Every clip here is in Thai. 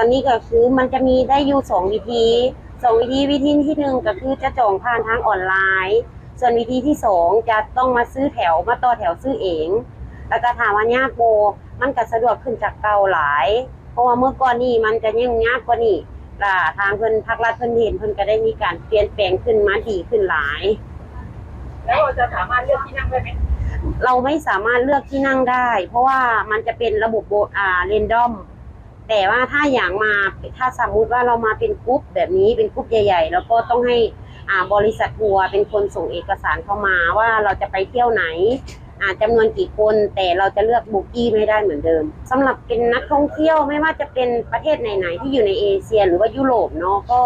ตอนนี้ก็คือมันจะมีได้อยู่สองวิธีสองวิธีวิธีที่หนึ่งก็คือจะจองผ่านทางออนไลน์ ส่วนวิธีที่สองจะต้องมาซื้อแถวมาต่อแถวซื้อเอง แล้วก็ถามว่ายากโบมันก็สะดวกขึ้นจากเก่าหลาย เพราะว่าเมื่อก่อนนี่มันจะยิ่งยากกว่านี่ล่ะทางเพิ่นภาครัฐเพิ่นเห็นเพิ่นก็ได้มีการเปลี่ยนแปลงขึ้นมาดีขึ้นหลาย แล้วเราจะสามารถเลือกที่นั่งได้ไหมเราไม่สามารถเลือกที่นั่งได้ เพราะว่ามันจะเป็นระบบโบอ่าเรนดอม แต่ว่าถ้าอย่างมาถ้าสมมุติว่าเรามาเป็นกรุ๊ปแบบนี้เป็นกรุ๊ปใหญ่ ๆ แล้วก็ต้องให้อ่าบริษัททัวร์เป็นคนส่งเอกสารเข้ามาว่าเราจะไปเที่ยวไหนอาจำนวนกี่คนแต่เราจะเลือกบุกี้ไม่ได้เหมือนเดิมสำหรับเป็นนักท่องเที่ยวไม่ว่าจะเป็นประเทศไหนๆที่อยู่ในเอเชีย หรือว่ายุโรปเนาะก็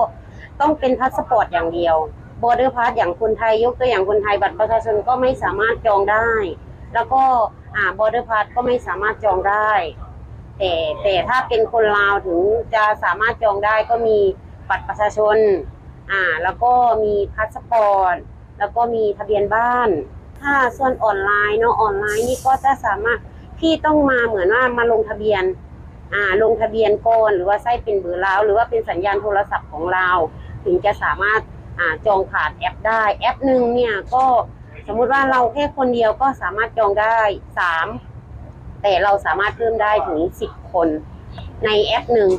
ต้องเป็นพาสปอร์ตอย่างเดียวบอร์เดอร์พาสอย่างคนไทยยกตัวอย่างคนไทยบัตรประชาชนก็ไม่สามารถจองได้ แล้วก็อ่าบอร์เดอร์พาสก็ไม่สามารถจองได้ แต่แต่ถ้าเป็นคนลาวถึงจะสามารถจองได้ก็มีบัตรประชาชน อ่า แล้วก็มีพาสปอร์ต แล้วก็มีทะเบียนบ้าน ถ้าส่วนออนไลน์เนาะออนไลน์นี่ก็จะสามารถที่ต้องมาเหมือนว่ามาลงทะเบียน อ่า ลงทะเบียนก่อนหรือว่าใช้เป็นเบอร์ลาวหรือว่าเป็นสัญญาณโทรศัพท์ของเราถึงจะสามารถอ่าจองผ่านแอปได้ แอปหนึ่งเนี่ยก็สมมุติว่าเราแค่คนเดียวก็สามารถจองได้สาม แต่เราสามารถเพิ่มได้ถึง 10 คน ในแอปหนึ่ง